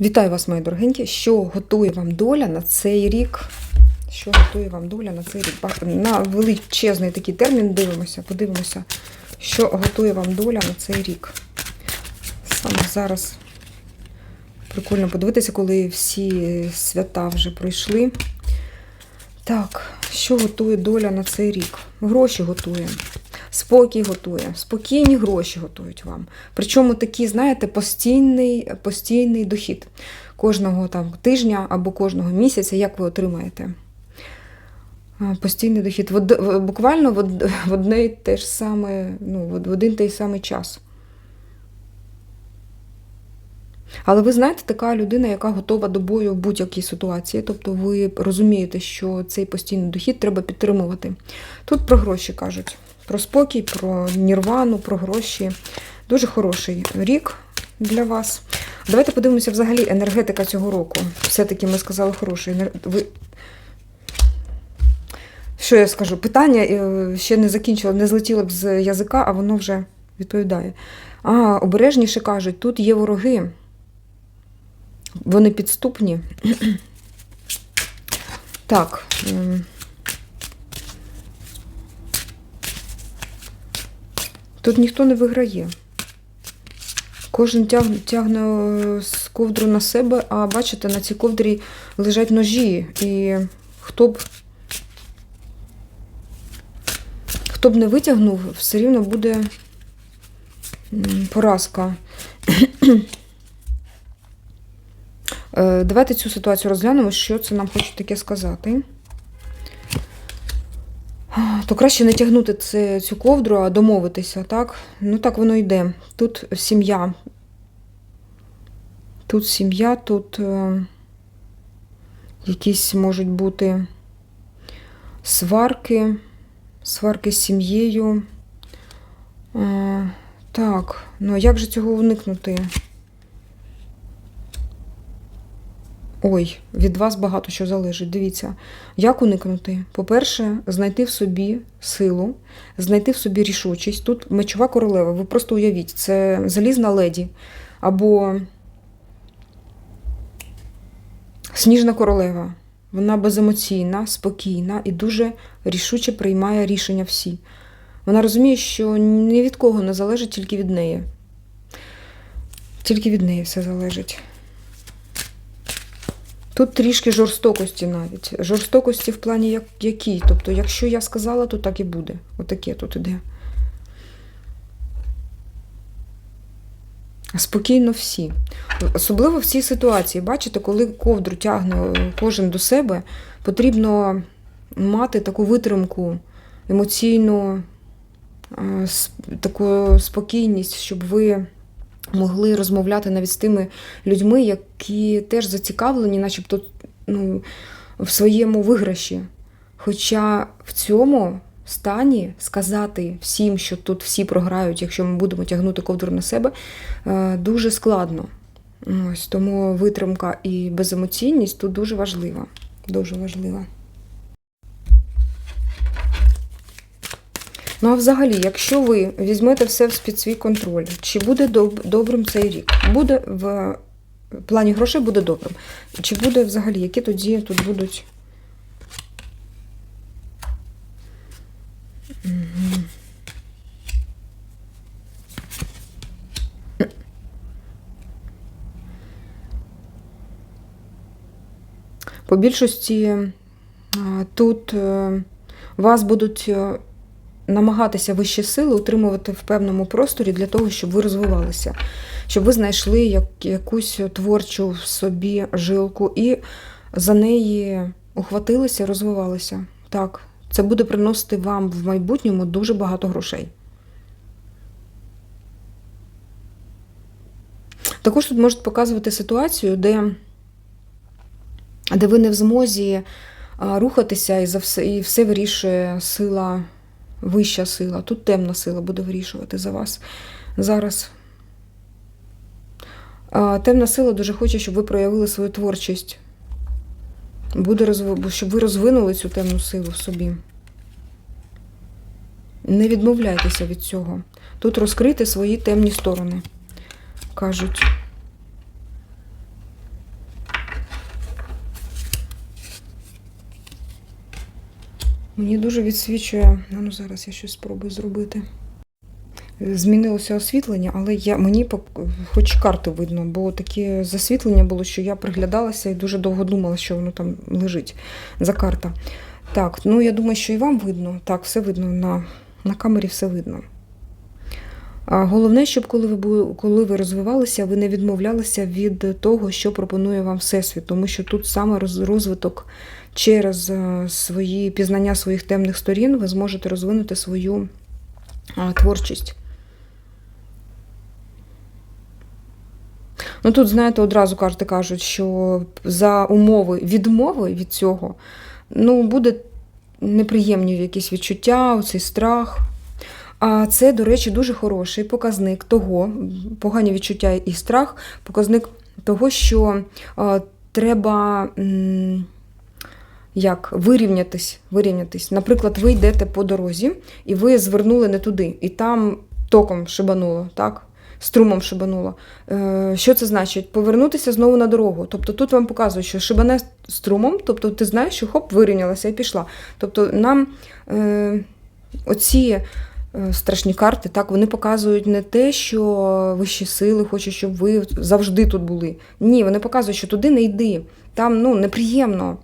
Вітаю вас, мої дорогенькі. Що готує вам доля на цей рік? Що готує вам доля на цей рік? На величезний такий термін дивимося, подивимося, що готує вам доля на цей рік. Саме зараз прикольно подивитися, коли всі свята вже пройшли. Так, що готує доля на цей рік? Гроші готує. Спокій готує, спокійні гроші готують вам. Причому такий, знаєте, постійний, постійний дохід кожного там тижня або кожного місяця, як ви отримаєте. Постійний дохід. Буквально в одне те ж саме, ну, в один той самий час. Але ви знаєте, така людина, яка готова до бою в будь-якій ситуації. Тобто ви розумієте, що цей постійний дохід треба підтримувати. Тут про гроші кажуть, про спокій, про нірвану, про гроші. Дуже хороший рік для вас. Давайте подивимося взагалі енергетика цього року. Все-таки ми сказали хороший. Ви... Що я скажу? Питання е, ще не закінчила, не злетіло з язика, а воно вже відповідає. А, обережніше кажуть, тут є вороги. Вони підступні. Так. Тут ніхто не виграє. Кожен тягне, тягне е, з ковдру на себе, а бачите, на цій ковдрі лежать ножі. І хто б, хто б не витягнув, все рівно буде поразка. Е, Давайте цю ситуацію розглянемо, що це нам хочуть таке сказати. То краще не тягнути це, цю ковдру, а домовитися, так? Ну так воно йде. Тут сім'я. Тут сім'я, тут е, якісь можуть бути сварки, сварки з сім'єю. Е, так, ну а як же цього уникнути? Ой, від вас багато що залежить. Дивіться, як уникнути? По-перше, знайти в собі силу, знайти в собі рішучість. Тут мечова королева, ви просто уявіть, це залізна леді або сніжна королева. Вона беземоційна, спокійна і дуже рішуче приймає рішення всі. Вона розуміє, що ні від кого не залежить, тільки від неї. Тільки від неї все залежить. Тут трішки жорстокості навіть. Жорстокості в плані як, якій. Тобто, якщо я сказала, то так і буде. Отаке тут іде. Спокійно всі. Особливо в цій ситуації, бачите, коли ковдру тягне е, кожен до себе, потрібно мати таку витримку, емоційну, е, таку спокійність, щоб ви могли розмовляти навіть з тими людьми, які теж зацікавлені, начебто ну, в своєму виграші. Хоча в цьому стані сказати всім, що тут всі програють, якщо ми будемо тягнути ковдру на себе, е, дуже складно. Ось тому витримка і беземоційність тут дуже важлива. Дуже важлива. Ну а взагалі, якщо ви візьмете все під свій контроль, чи буде доб- добрим цей рік? Буде в плані грошей буде добрим. Чи буде взагалі, які тоді тут будуть? По більшості тут е, вас будуть е, намагатися вищі сили утримувати в певному просторі для того, щоб ви розвивалися, щоб ви знайшли як, якусь творчу в собі жилку і за неї ухватилися, розвивалися. Так, це буде приносити вам в майбутньому дуже багато грошей. Також тут можуть показувати ситуацію, де, де ви не в змозі рухатися і, за все, і все вирішує сила вища сила, тут темна сила буде вирішувати за вас зараз. Темна сила дуже хоче, щоб ви проявили свою творчість. Буде розв... щоб ви розвинули цю темну силу в собі. Не відмовляйтеся від цього. Тут розкрити свої темні сторони, кажуть. Мені дуже відсвічує. Ну, зараз я щось спробую зробити. Змінилося освітлення, але я, мені хоч карти видно, бо таке засвітлення було, що я приглядалася і дуже довго думала, що воно там лежить за карта. Так, ну я думаю, що і вам видно. Так, все видно, на, на камері все видно. Головне, щоб коли ви, коли ви розвивалися, ви не відмовлялися від того, що пропонує вам Всесвіт, тому що тут саме розвиток через е, свої пізнання своїх темних сторін ви зможете розвинути свою творчість. Ну тут, знаєте, одразу карти кажуть, що за умови відмови від цього, ну, буде неприємні якісь відчуття, оцей страх. А це, до речі, дуже хороший показник того, погані відчуття і страх, показник того, що треба як вирівнятись, вирівнятись. Наприклад, ви йдете по дорозі, і ви звернули не туди, і там током шибануло, так? Струмом шибануло. Е, що це значить? Повернутися знову на дорогу. Тобто тут вам показують, що шибане струмом, тобто ти знаєш, що хоп, вирівнялася і пішла. Тобто нам е, оці страшні карти, так, вони показують не те, що вищі сили хочуть, щоб ви завжди тут були. Ні, вони показують, що туди не йди. Там ну, неприємно.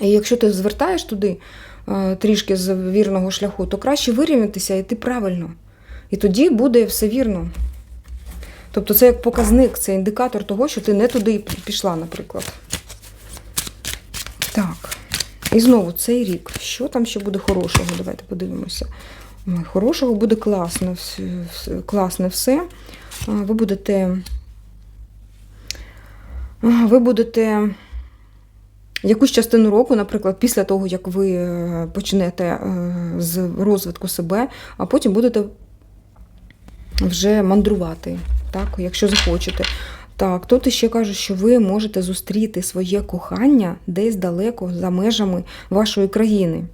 І якщо ти звертаєш туди е, трішки з вірного шляху, то краще вирівнятися і йти правильно. І тоді буде все вірно. Тобто це як показник, це індикатор того, що ти не туди пішла, наприклад. Так. І знову цей рік. Що там ще буде хорошого? Давайте подивимося. Хорошого буде класно, класне все. Ви будете. Ви будете якусь частину року, наприклад, після того, як ви е, почнете е, з розвитку себе, а потім будете вже мандрувати, так, якщо захочете. Так, тут ще каже, що ви можете зустріти своє кохання десь далеко за межами вашої країни.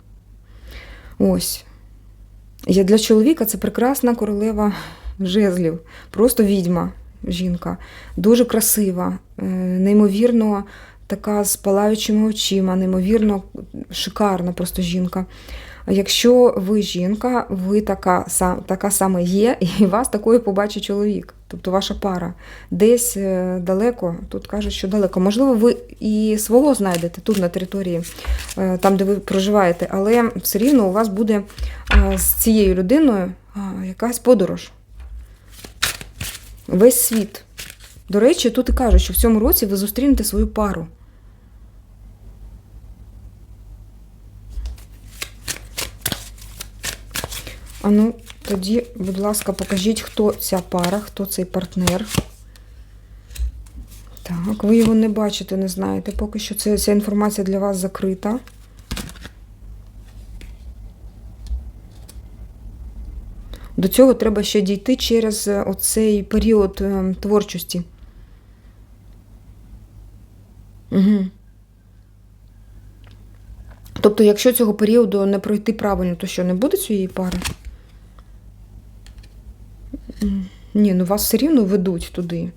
Ось. Я для чоловіка це прекрасна королева жезлів, просто відьма жінка. Дуже красива, е, неймовірно така з палаючими очима, неймовірно шикарна просто жінка. Якщо ви жінка, ви така, така саме є, і вас такою побачить чоловік, тобто ваша пара. Десь е, далеко, тут кажуть, що далеко. Можливо, ви і свого знайдете тут на території, е, там, де ви проживаєте, але все рівно у вас буде е, з цією людиною якась подорож. Весь світ. До речі, тут і кажуть, що в цьому році ви зустрінете свою пару. А ну, тоді, будь ласка, покажіть, хто ця пара, хто цей партнер. Так, ви його не бачите, не знаєте. Поки що це, ця інформація для вас закрита. До цього треба ще дійти через е, оцей період е, творчості. Угу. Тобто, якщо цього періоду не пройти правильно, то що не буде цієї пари? Ні, ну вас все рівно ведуть туди.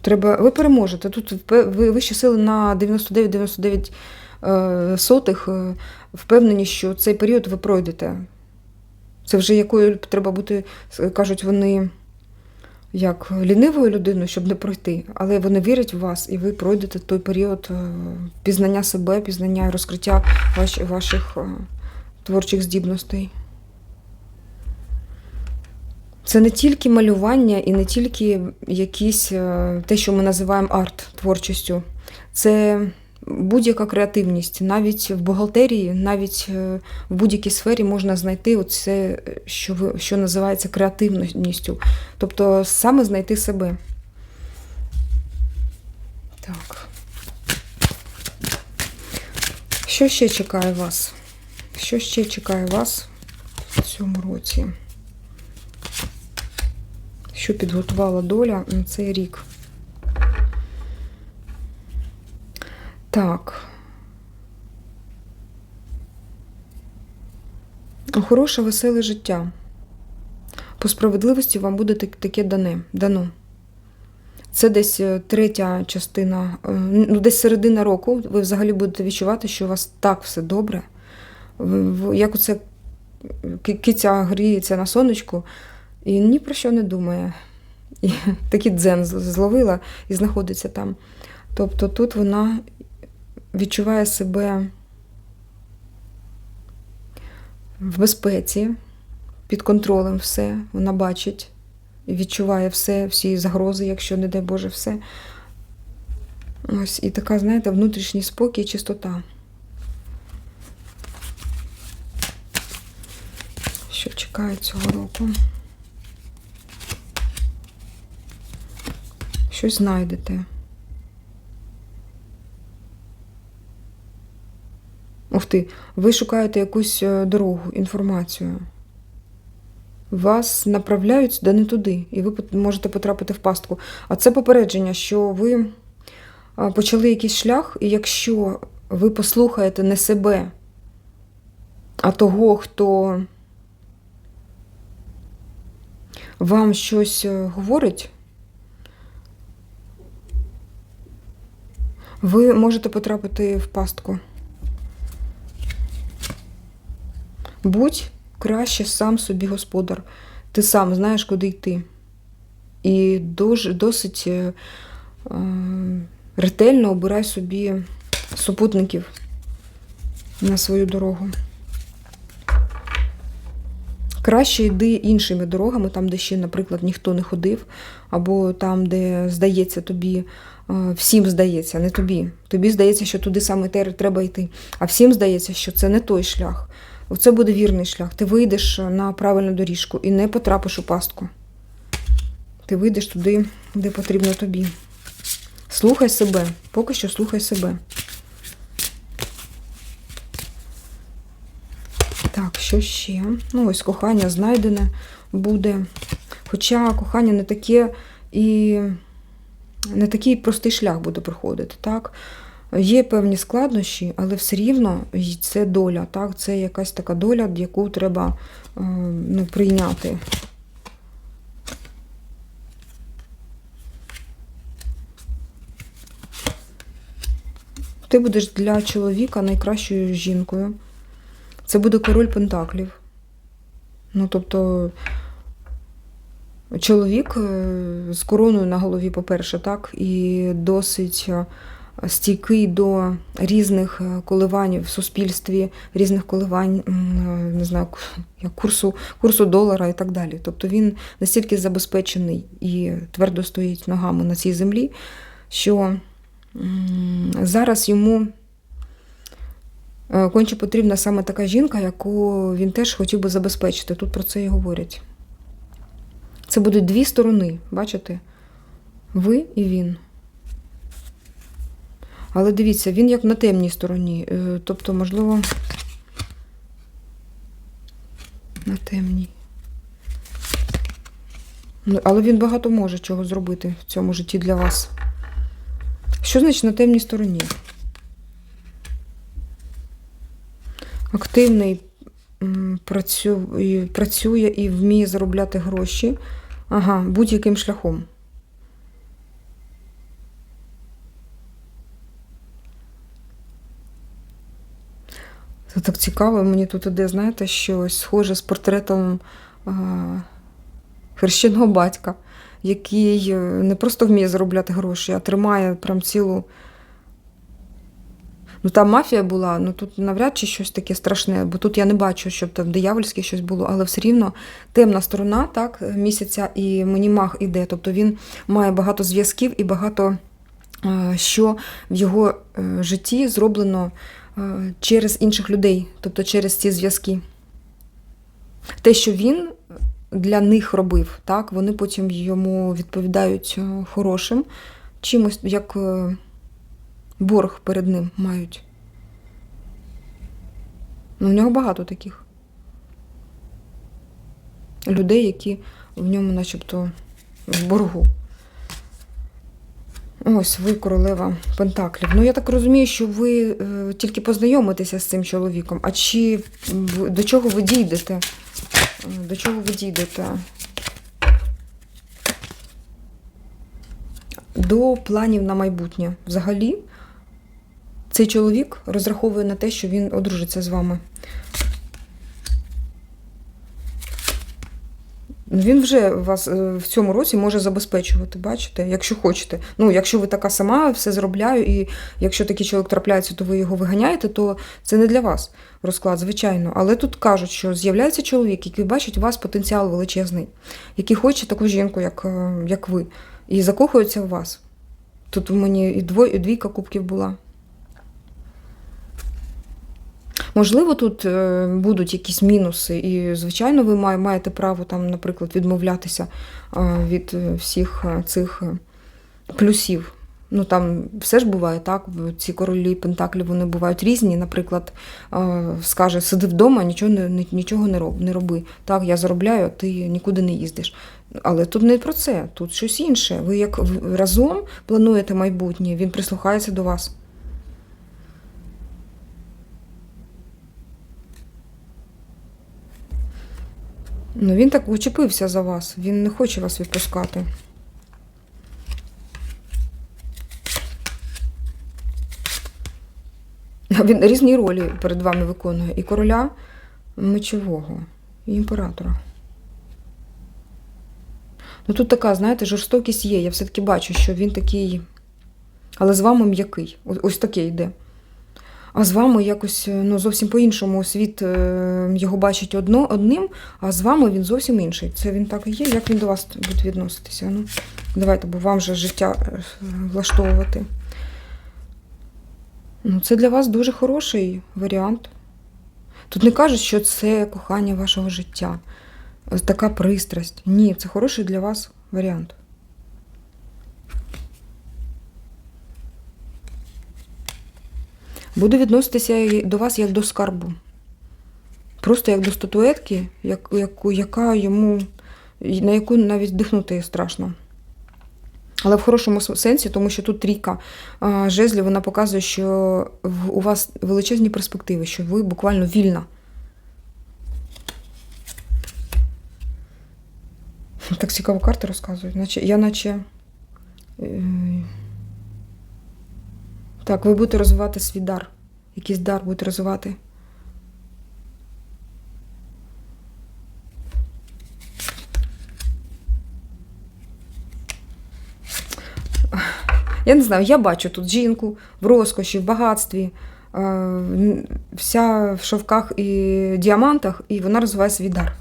Треба, ви переможете. Тут ви вищі сили на 99-99 е, сотих е, впевнені, що цей період ви пройдете. Це вже якою треба бути, кажуть вони, як лінивою людиною, щоб не пройти. Але вони вірять в вас, і ви пройдете той період е, пізнання себе, пізнання і розкриття ваш, ваших творчих здібностей. Це не тільки малювання і не тільки якісь е, те, що ми називаємо арт творчістю. Це будь-яка креативність. Навіть в бухгалтерії, навіть е, в будь-якій сфері можна знайти оце, що, що називається креативністю. Тобто саме знайти себе. Так. Що ще чекає вас? Що ще чекає вас в цьому році? Що підготувала доля на цей рік? Так. Хороше, веселе життя. По справедливості вам буде таке дане, дано. Це десь е, третя частина, е, ну десь середина року. Ви взагалі будете відчувати, що у вас так все добре, як оце киця гріється на сонечку і ні про що не думає. І такий дзен зловила і знаходиться там. Тобто тут вона відчуває себе в безпеці, під контролем все. Вона бачить відчуває все, всі загрози, якщо, не дай Боже, все. Ось і така, знаєте, внутрішній спокій і чистота. Що чекає цього року? Щось знайдете. Ух ти, ви шукаєте якусь е, дорогу, інформацію. Вас направляють де не туди, і ви можете потрапити в пастку. А це попередження, що ви почали якийсь шлях, і якщо ви послухаєте не себе, а того, хто вам щось е, говорить, ви можете потрапити в пастку. Будь краще сам собі господар. Ти сам знаєш, куди йти. І досить е, е, ретельно обирай собі супутників на свою дорогу. Краще йди іншими дорогами, там, де ще, наприклад, ніхто не ходив, або там, де здається тобі, всім здається, не тобі. Тобі здається, що туди саме треба йти. А всім здається, що це не той шлях. Оце буде вірний шлях. Ти вийдеш на правильну доріжку і не потрапиш у пастку. Ти вийдеш туди, де потрібно тобі. Слухай себе. Поки що слухай себе. Так, що ще? Ну, ось кохання знайдене буде. Хоча кохання не таке і не такий простий шлях буде проходити, так? Є певні складнощі, але все рівно це доля, так? Це якась така доля, яку треба е, ну, прийняти. Ти будеш для чоловіка найкращою жінкою. Це буде король Пентаклів. Ну, тобто, чоловік е, з короною на голові, по-перше, так, і досить е, стійкий до різних е, коливань в суспільстві, різних коливань, не знаю, курсу, курсу долара і так далі. Тобто він настільки забезпечений і твердо стоїть ногами на цій землі, що зараз йому конче потрібна саме така жінка, яку він теж хотів би забезпечити. Тут про це і говорять. Це будуть дві сторони, бачите? Ви і він. Але дивіться, він як на темній стороні. Е, Тобто, можливо, на темній. Ну, Але він багато може чого зробити в цьому житті для вас. Що значить на темній стороні? Активний працює і вміє заробляти гроші. Ага, будь-яким шляхом. Це так цікаво, мені тут іде, знаєте, щось схоже з портретом а, хрещеного батька, який е, не просто вміє заробляти гроші, а тримає прям цілу. Ну, там мафія була, ну тут навряд чи щось таке страшне, бо тут я не бачу, щоб там диявольське щось було, але все рівно темна сторона так, місяця, і мені маг іде. Тобто він має багато зв'язків і багато е, що в його е, житті зроблено е, через інших людей, тобто через ці зв'язки. Те, що він для них робив, так, вони потім йому відповідають хорошим, чимось як борг перед ним мають. Ну, в нього багато таких людей, які в ньому начебто в боргу. Ось ви королева Пентаклів. Ну, я так розумію, що ви е, тільки познайомитеся з цим чоловіком. А чи до чого ви дійдете? Е, До чого ви дійдете? До планів на майбутнє. Взагалі, Цей чоловік розраховує на те, що він одружиться з вами. Ну, Він вже вас е, в цьому році може забезпечувати, бачите, якщо хочете. Ну, якщо ви така сама, все зробляю, і якщо такий чоловік трапляється, то ви його виганяєте, то це не для вас розклад, звичайно. Але тут кажуть, що з'являється чоловік, який бачить у вас потенціал величезний, який хоче таку жінку, як, е, як ви, і закохується в вас. Тут у мені і двоє, і двійка кубків була. Можливо, тут е, будуть якісь мінуси, і, звичайно, ви має- маєте право там, наприклад, відмовлятися е, від е, всіх цих плюсів. Ну там все ж буває так. Ці королі Пентаклі вони бувають різні. Наприклад, скаже, сиди вдома, нічого не ні- нічого не роб, не роби. Так, я заробляю, а ти нікуди не їздиш. Але тут не про це, тут щось інше. Ви як разом плануєте майбутнє, він прислухається до вас. Ну, він так учепився за вас, він не хоче вас відпускати. Він різні ролі перед вами виконує. І короля мечового, і імператора. Ну тут така, знаєте, жорстокість є. Я все-таки бачу, що він такий, але з вами м'який. Ось, таке йде. А з вами якось ну, зовсім по-іншому світ е, його бачить одно, одним, а з вами він зовсім інший. Це він так і є. Як він до вас буде відноситися? Ну, давайте, бо вам же життя е, влаштовувати. Ну, це для вас дуже хороший варіант. Тут не кажуть, що це кохання вашого життя, така пристрасть. Ні, це хороший для вас варіант. Буду відноситися до вас як до скарбу. Просто як до статуетки, як, яку, яка йому, на яку навіть дихнути страшно. Але в хорошому сенсі, тому що тут трійка жезлів, вона показує, що у вас величезні перспективи, що ви буквально вільна. Так цікаво карти розказують. Наче, я наче. Так, ви будете розвивати свій дар. Якийсь дар будете розвивати. Я не знаю, я бачу тут жінку в розкоші, в багатстві, е, вся в шовках і діамантах, і вона розвиває свій дар.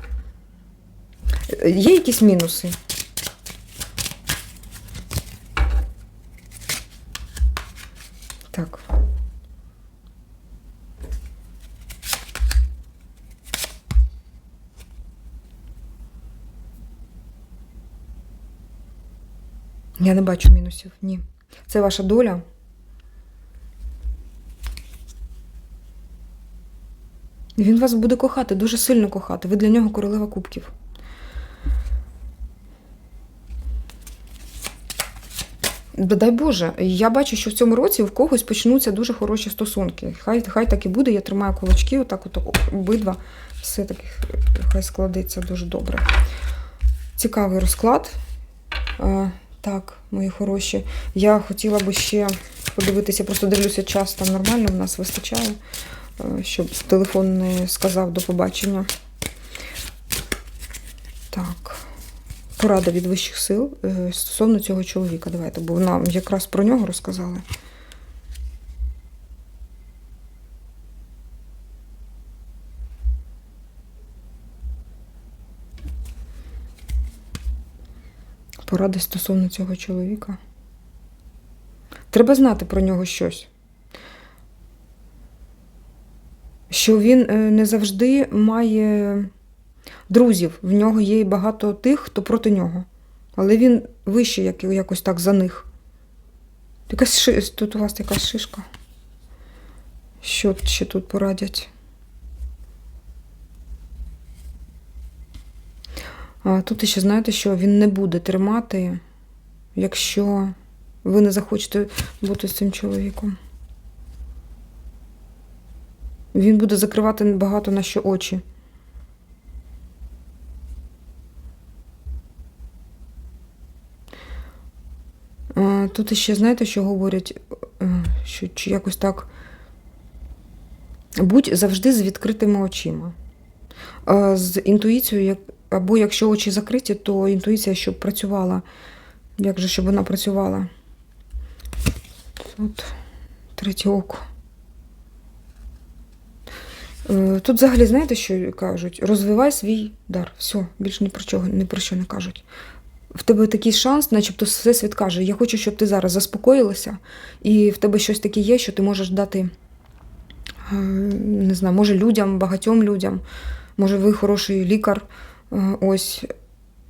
Е, Є якісь мінуси? Так. Я не бачу мінусів, ні. Це ваша доля. Він вас буде кохати, дуже сильно кохати. Ви для нього королева кубків. Да Дай Боже, я бачу, що в цьому році в когось почнуться дуже хороші стосунки. Хай, хай так і буде, я тримаю кулачки, отак от обидва. Все таки хай складеться дуже добре. Цікавий розклад. Так, мої хороші. Я хотіла би ще подивитися, просто дивлюся час, там нормально в нас вистачає, е, щоб телефон не сказав до побачення. Так. Порада від вищих сил е, стосовно цього чоловіка. Давайте, бо нам якраз про нього розказали. Поради стосовно цього чоловіка. Треба знати про нього щось. Що він е, не завжди має друзів. В нього є і багато тих, хто проти нього. Але він вищий як, якось так за них. Якась ши... Тут у вас якась шишка. Що ще тут порадять? А тут ще знаєте, що він не буде тримати, якщо ви не захочете бути з цим чоловіком. Він буде закривати багато на що очі. Тут ще знаєте, що говорять, Е, що якось так Будь завжди з відкритими очима. З інтуїцією, як- або якщо очі закриті, то інтуїція, щоб працювала. Як же, щоб вона працювала? От, третє око. Е, Тут взагалі, знаєте, що кажуть? Розвивай свій дар. Все, більше ні про чого, ні про що не кажуть. В тебе такий шанс, начебто Всесвіт каже, я хочу, щоб ти зараз заспокоїлася, і в тебе щось таке є, що ти можеш дати, е, не знаю, може людям, багатьом людям, може ви хороший лікар, ось.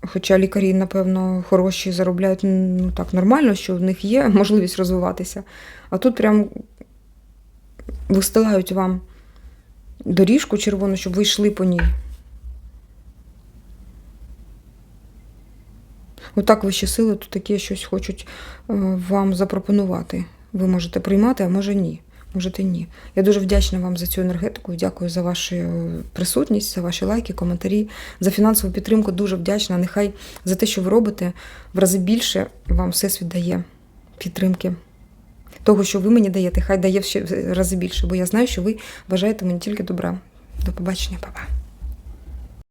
Хоча лікарі, напевно, хороші заробляють ну, так нормально, що в них є можливість розвиватися. А тут прям вистилають вам доріжку червону, щоб ви йшли по ній. Отак вищі сили тут таке щось хочуть е, вам запропонувати. Ви можете приймати, а може ні. Можете ні. Я дуже вдячна вам за цю енергетику. Дякую за вашу е, присутність, за ваші лайки, коментарі, за фінансову підтримку. Дуже вдячна. Нехай за те, що ви робите, в рази більше вам всесвіт дає підтримки. Того, що ви мені даєте, хай дає ще рази більше, бо я знаю, що ви бажаєте мені тільки добра. До побачення, па-па.